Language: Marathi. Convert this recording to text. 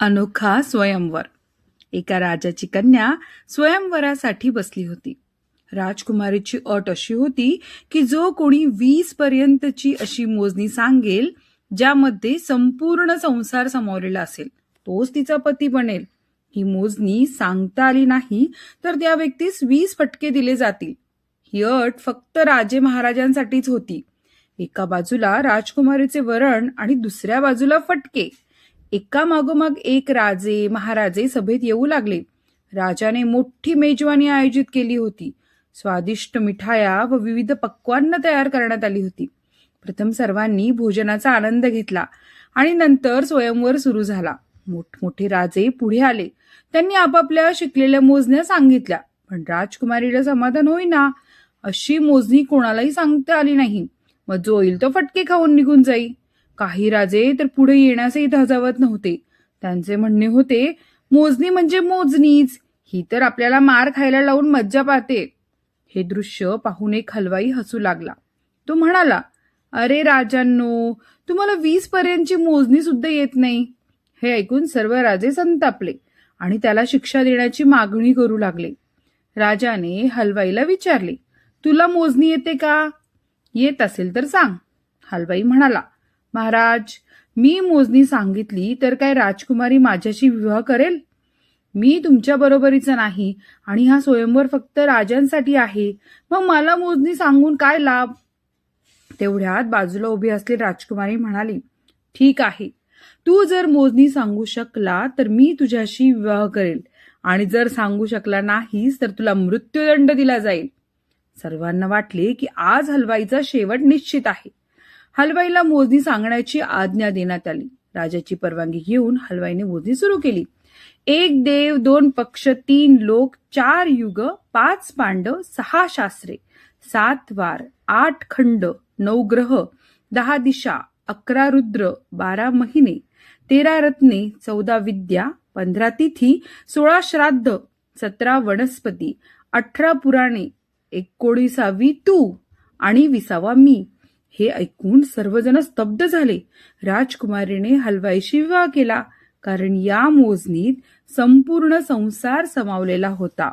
अनोखा स्वयंवर. एका राजाची कन्या स्वयंवरासाठी बसली होती. राजकुमारीची अट अशी होती की जो कोणी वीस पर्यंतची अशी मोजणी सांगेल ज्यामध्ये संपूर्ण संसार सामावलेला असेल तोच तिचा पती बनेल. ही मोजणी सांगता आली नाही तर त्या व्यक्तीस वीस फटके दिले जातील. ही अट फक्त राजे महाराजांसाठीच होती. एका बाजूला राजकुमारीचे वरण आणि दुसऱ्या बाजूला फटके. एका मागोमाग एक राजे महाराजे सभेत येऊ लागले. राजाने मोठी मेजवानी आयोजित केली होती. स्वादिष्ट मिठाया व विविध पक्वान्न तयार करण्यात आली होती. प्रथम सर्वांनी भोजनाचा आनंद घेतला आणि नंतर स्वयंवर सुरू झाला. मोठमोठे राजे पुढे आले. त्यांनी आपापल्या शिकलेल्या मोजण्या सांगितल्या. पण राजकुमारीला समाधान होईना. अशी मोजणी कोणालाही सांगता आली नाही. मग जो येईल तो फटके खाऊन निघून जाई. काही राजे तर पुढे येण्यासही धजावत नव्हते. त्यांचे म्हणणे होते मोजणी म्हणजे मोजणीच. ही तर आपल्याला मार खायला लावून मज्जा पाहते. हे दृश्य पाहून एक हलवाई हसू लागला. तो म्हणाला अरे राजांनो तुम्हाला वीस पर्यंतची मोजणी सुद्धा येत नाही. हे ऐकून सर्व राजे संतापले आणि त्याला शिक्षा देण्याची मागणी करू लागले. राजाने हलवाईला विचारले तुला मोजणी येते का? येत असेल तर सांग. हलवाई म्हणाला महाराज मी मोजणी सांगितली तर काय राजकुमारी माझ्याशी विवाह करेल? मी तुमच्या बरोबरीचा नाही आणि हा स्वयंवर फक्त राजांसाठी आहे. मग मला मोजणी सांगून काय लाभ? तेवढ्यात बाजूला उभी असलेली राजकुमारी म्हणाली ठीक आहे. तू जर मोजणी सांगू शकला तर मी तुझ्याशी विवाह करेल आणि जर सांगू शकला नाहीस तर तुला मृत्यूदंड दिला जाईल. सर्वांना वाटले की आज हलवाईचा शेवट निश्चित आहे. हलवाईला मोजणी सांगण्याची आज्ञा देण्यात आली. राजाची परवानगी घेऊन हलवाईने मोजणी सुरू केली. एक देव दोन पक्ष तीन लोक चार युग पाच पांडव सहा शास्त्रे सात वार आठ खंड नऊ ग्रह दहा दिशा अकरा रुद्र बारा महिने तेरा रत्ने चौदा विद्या पंधरा तिथी सोळा श्राद्ध सतरा वनस्पती अठरा पुराणे एकोणीसावी तू आणि विसावा मी. हे ऐकून सर्वजण स्तब्ध झाले. राजकुमारीने हलवाईशी विवाह केला कारण या मोजणीत संपूर्ण संसार समावलेला होता.